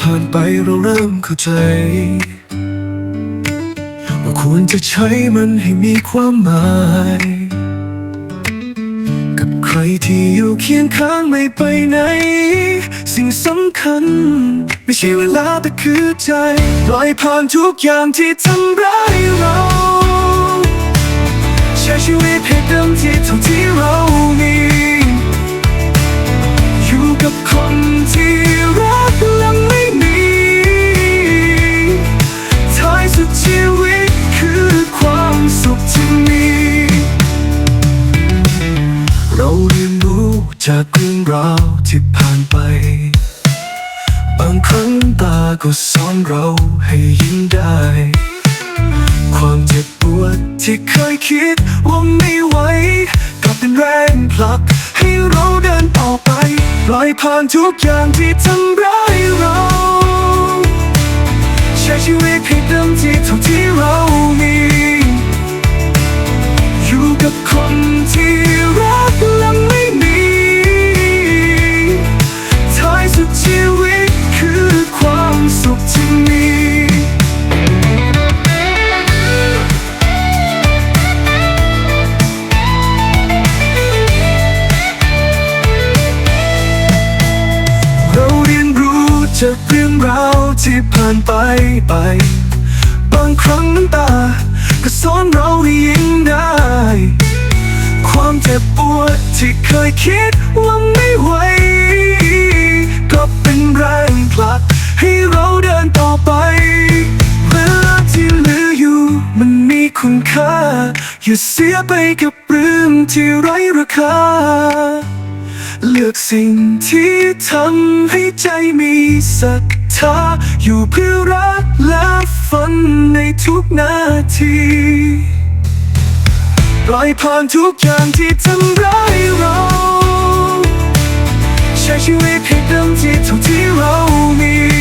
ผ่านไปเราเริ่มเข้าใจ ว่าควรจะใช้มันให้มีความหมาย กับใครที่อยู่เคียงข้างไม่ไปไหน สิ่งสำคัญ ไม่ใช่เวลาแต่คือใจปล่อยผ่านทุกอย่างที่ทำร้ายเรา จากเรื่องราวที่ผ่านไป บางครั้งตาก็สอนเราให้ยิ้มได้ ความเจ็บปวดที่เคยคิดว่าไม่ไหวกลับเป็นแรงผลัก ให้เราเดินต่อไปปล่อยผ่านทุกอย่างที่ทำร้ายเรา ใช้ชีวิตให้เต็ม จากเรื่องราวที่ผ่านไปไป บางครั้งน้ำตา ก็สอนเราให้ยิ้มได้ ความเจ็บปวดที่เคยคิดว่าไม่ไหว ก็เป็นแรงผลักให้เราเดินต่อไป เวลาที่เหลืออยู่มันมีคุณค่า อย่าเสียไปกับเรื่องที่ไร้ราคา เลือกสิ่งที่ทำให้ใจมีศรัทธาอยู่เพื่อรักและฝันในทุกนาทีปล่อยผ่านทุกอย่างที่ทำร้ายเราใช้ชีวิตให้เต็มที่เท่าที่เรามี